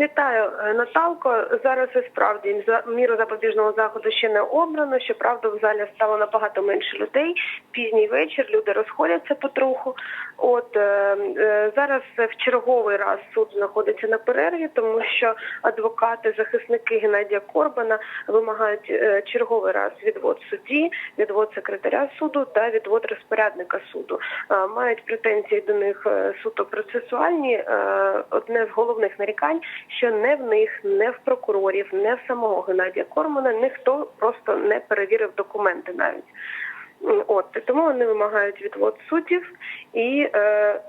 Вітаю, Е, Наталко. Зараз і справді міру запобіжного заходу ще не обрано. Щоправда, в залі стало набагато менше людей. Пізній вечір, люди розходяться потроху. От е, е, зараз в черговий раз суд знаходиться на перерві, тому що адвокати, захисники Геннадія Корбана вимагають е, черговий раз відвод судді, відвод секретаря суду та відвод розпорядника суду. Е, Мають претензії до них суто процесуальні. Е, Одне з головних нарікань, що не в них, не в прокурорів, не в самого Геннадія Кормана ніхто просто не перевірив документи навіть. От тому вони вимагають відвод суддів і е,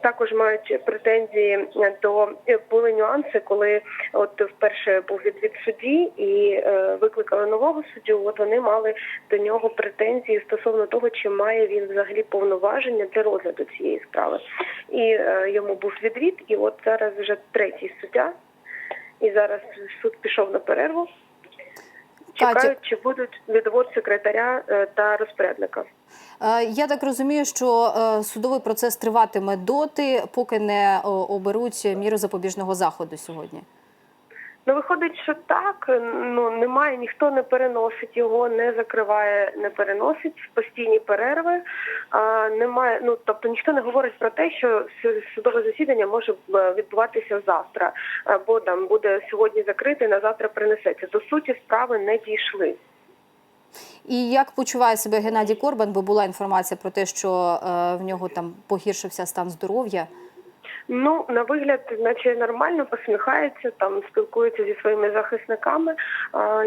також мають претензії до е, були нюанси, коли от вперше був відвід судді і е, викликали нового суддю. От вони мали до нього претензії стосовно того, чи має він взагалі повноваження для розгляду цієї справи. І е, йому був відвід, і от зараз вже третій суддя. І зараз суд пішов на перерву. Чекають, чи будуть відвод секретаря е, та розпорядника. Е, Я так розумію, що е, судовий процес триватиме доти, поки не оберуть міру запобіжного заходу сьогодні. Ну, виходить, що так. Ну немає, ніхто не переносить його, не закриває, не переносить постійні перерви. А, немає, ну тобто ніхто не говорить про те, що судове засідання може е, відбуватися завтра, або там буде сьогодні закрите, на завтра перенесеться. До суті, справи не дійшли. І як почуває себе Геннадій Корбан, бо була інформація про те, що е, в нього там погіршився стан здоров'я. Ну, на вигляд, наче нормально посміхається, там спілкується зі своїми захисниками.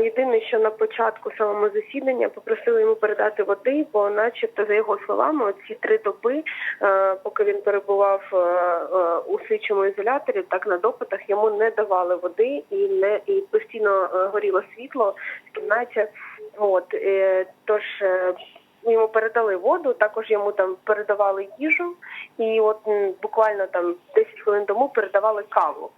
Єдине, що на початку самого засідання попросили йому передати води, бо, начебто, за його словами, оці три доби, е, поки він перебував е, е, у слідчому ізоляторі, так на допитах йому не давали води і не і постійно горіло світло в кімнаті. От тож. Передали воду, також йому там передавали їжу, і от буквально там 10 хвилин тому передавали каву.